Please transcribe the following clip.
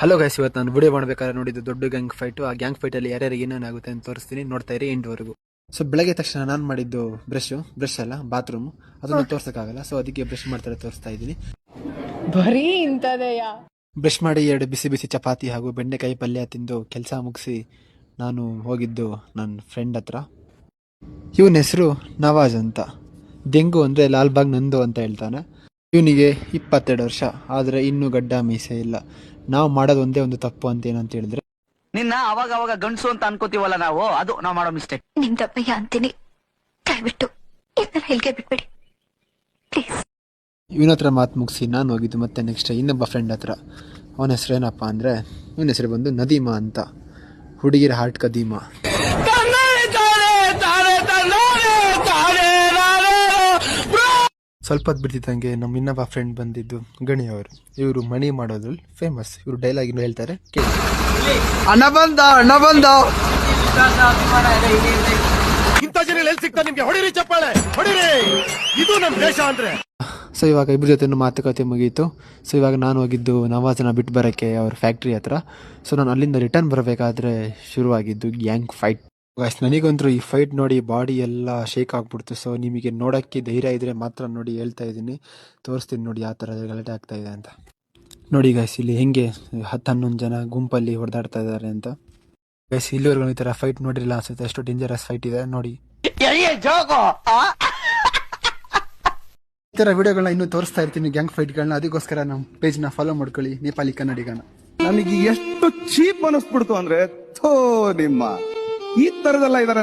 Hello guys ಇವತ್ತು ನಾನು video ಮಾಡಬೇಕಾದ್ರೆ ನೋಡಿದ್ದು ದೊಡ್ಡ ಗ್ಯಾಂಗ್ ಫೈಟು ಆ ಗ್ಯಾಂಗ್ ಫೈಟಲ್ಲಿ ಯಾರ್ಯಾರಿಗೆ ಏನೇನಾಗುತ್ತೆ ಅಂತ ತೋರಿಸ್ತೀನಿ. ನೋಡ್ತಾ ಇರಿ ಎಂಡ್ವರೆಗೂ ಸೊ ಬೆಳಗ್ಗೆ ತಕ್ಷಣ ನಾನು ಮಾಡಿದ್ದು ಬ್ರಷ್ ಬ್ರಷ್ ಅಲ್ಲ ಬಾತ್ರೂಮ್ ಅದನ್ನು ತೋರ್ಸಕ್ಕಾಗಲ್ಲ. ಸೊ ಅದಕ್ಕೆ ಬ್ರಷ್ ಮಾಡ್ತಾರೆ ತೋರಿಸ್ತಾ ಇದ್ದೀನಿ. ಬರೀ ಇಂಥದೆಯಾ? ಬ್ರಷ್ ಮಾಡಿ ಎರಡು ಬಿಸಿ ಬಿಸಿ ಚಪಾತಿ ಹಾಗೂ ಬೆಂಡೆಕಾಯಿ ಪಲ್ಯ ತಿಂದು ಕೆಲಸ ಮುಗಿಸಿ ನಾನು ಹೋಗಿದ್ದು ನನ್ನ ಫ್ರೆಂಡ್ ಹತ್ರ. ಇವನ ಹೆಸರು ನವಾಜ್ ಅಂತ. ದೆಂಗು ಅಂದರೆ ಲಾಲ್ಬಾಗ್ ನಂದು ಅಂತ ಹೇಳ್ತಾನೆ. ಇವನಿಗೆ ಇಪ್ಪತ್ತೆರಡು ವರ್ಷ ಆದ್ರೆ ಇನ್ನೂ ಗಡ್ಡ ಮೀಸೆ ಇಲ್ಲ. ನಾವು ಮಾಡೋದು ಒಂದೇ ಒಂದು ತಪ್ಪು ಅಂತ ಏನಂತ ಹೇಳಿದ್ರೆ? ನಿನ್ನ ಅವಾಗ ಅವಾಗ ಗಂಡಸು ಅಂತ ಅನ್ಕೋತೀವಲ್ಲ ನಾವು? ಅದು ನಾವು ಮಾಡೋ ಮಿಸ್ಟೇಕ್ ನಿಮ್ ದಪ್ಪಯ್ಯ ಅಂತೀನಿ. ದಯವಿಟ್ಟು ಇದನ್ನ ಹೇಳಿಕೆ ಬಿಟ್ಬಿಡಿ. ಪ್ಲೀಸ್ ಇವನ ಹತ್ರ ಮಾತು ಮುಗಿಸಿ ನಾನು ಹೋಗಿದ್ದು ಮತ್ತೆ ನೆಕ್ಸ್ಟ್ ಇನ್ನೊಬ್ಬ ಫ್ರೆಂಡ್ ಹತ್ರ. ಅವನ ಹೆಸರು ಏನಪ್ಪ ಅಂದ್ರೆ ಇವನ ಹೆಸರು ಬಂದು ನದೀಮಾ ಅಂತ. ಹುಡುಗಿರ ಹಾರ್ಟ್ ಕದೀಮಾ. ಸ್ವಲ್ಪ ಹೊತ್ತು ಬಿಡ್ತಿದ್ದಂಗೆ ನಮ್ಮ ಇನ್ನೊಬ್ಬ ಫ್ರೆಂಡ್ ಬಂದಿದ್ದು ಗಣಿ ಅವರು. ಇವರು ಮಣಿ ಮಾಡೋದ್ರಲ್ಲಿ ಫೇಮಸ್ ಇವರು ಡೈಲಾಗ್ ಇನ್ನು ಹೇಳ್ತಾರೆ ಕೇಳಿ. ಅಣ್ಣ ಬಂದ ಅಣ್ಣ ಬಂದ. ಇಂಥ ಜನ ಎಲ್ಲಿ ಸಿಗ್ತಾರೆ ನಿಮ್ಗೆ? ಹೊಡಿರಿ ಚಪ್ಪಾಳೆ ಹೊಡಿರಿ. ಇದು ನಮ್ಮ ದೇಶ ಅಂದ್ರೆ. ಸೊ ಇವಾಗ ಇಬ್ಬರ ಜೊತೆ ಮಾತುಕತೆ ಮುಗೀತು. ಸೊ ಇವಾಗ ನಾನು ಹೋಗಿದ್ದು ನವಾಜನ ಬಿಟ್ಟು ಬರೋಕ್ಕೆ ಅವ್ರ ಫ್ಯಾಕ್ಟ್ರಿ ಹತ್ರ. ಸೊ ನಾನು ಅಲ್ಲಿಂದ ರಿಟರ್ನ್ ಬರಬೇಕಾದ್ರೆ ಶುರುವಾಗಿದ್ದು ಗ್ಯಾಂಗ್ ಫೈಟ್ ಗಾಯ್ಸ್ ನನಗಂತೂ ಈ ಫೈಟ್ ನೋಡಿ ಬಾಡಿ ಎಲ್ಲ ಶೇಕ್ ಆಗ್ಬಿಡ್ತು. ಸೊ ನಿಮಗೆ ನೋಡೋಕ್ಕೆ ಧೈರ್ಯ ಇದ್ರೆ ಮಾತ್ರ ನೋಡಿ ಹೇಳ್ತಾ ಇದ್ದೀನಿ. ತೋರಿಸ್ತೀನಿ ನೋಡಿ ಯಾವ ಥರ ಗಲಾಟೆ ಆಗ್ತಾ ಇದೆ ಅಂತ. ನೋಡಿ ಗಾಯ್ಸ್ ಇಲ್ಲಿ ಹೆಂಗೆ ಹತ್ತು ಹನ್ನೊಂದು ಜನ ಗುಂಪಲ್ಲಿ ಹೊಡೆದಾಡ್ತಾ ಇದ್ದಾರೆ ಅಂತ. ಗಾಯ್ಸ್ ಇಲ್ಲಿವರೆಗೂ ಈ ಥರ ಫೈಟ್ ನೋಡಿರಲ್ಲ ಅನ್ಸುತ್ತೆ. ಎಷ್ಟು ಡೇಂಜರಸ್ ಫೈಟ್ ಇದೆ ನೋಡಿ. ಈ ಥರ ವಿಡಿಯೋಗಳನ್ನ ಇನ್ನೂ ತೋರಿಸ್ತಾ ಇರ್ತೀನಿ ಗ್ಯಾಂಗ್ ಫೈಟ್ಗಳನ್ನ ಅದಕ್ಕೋಸ್ಕರ ನಮ್ಮ ಪೇಜ್ನ ಫಾಲೋ ಮಾಡ್ಕೊಳ್ಳಿ. ನೇಪಾಳಿ ಕನ್ನಡಿಗನ ನನಗೆ ಎಷ್ಟು ಚೀಪ್ ಅನಿಸ್ಬಿಡ್ತು ಅಂದ್ರೆ ಥೋ ನಿಮ್ಮ. ಈ ತರದಲ್ಲ ಇದಾರೆ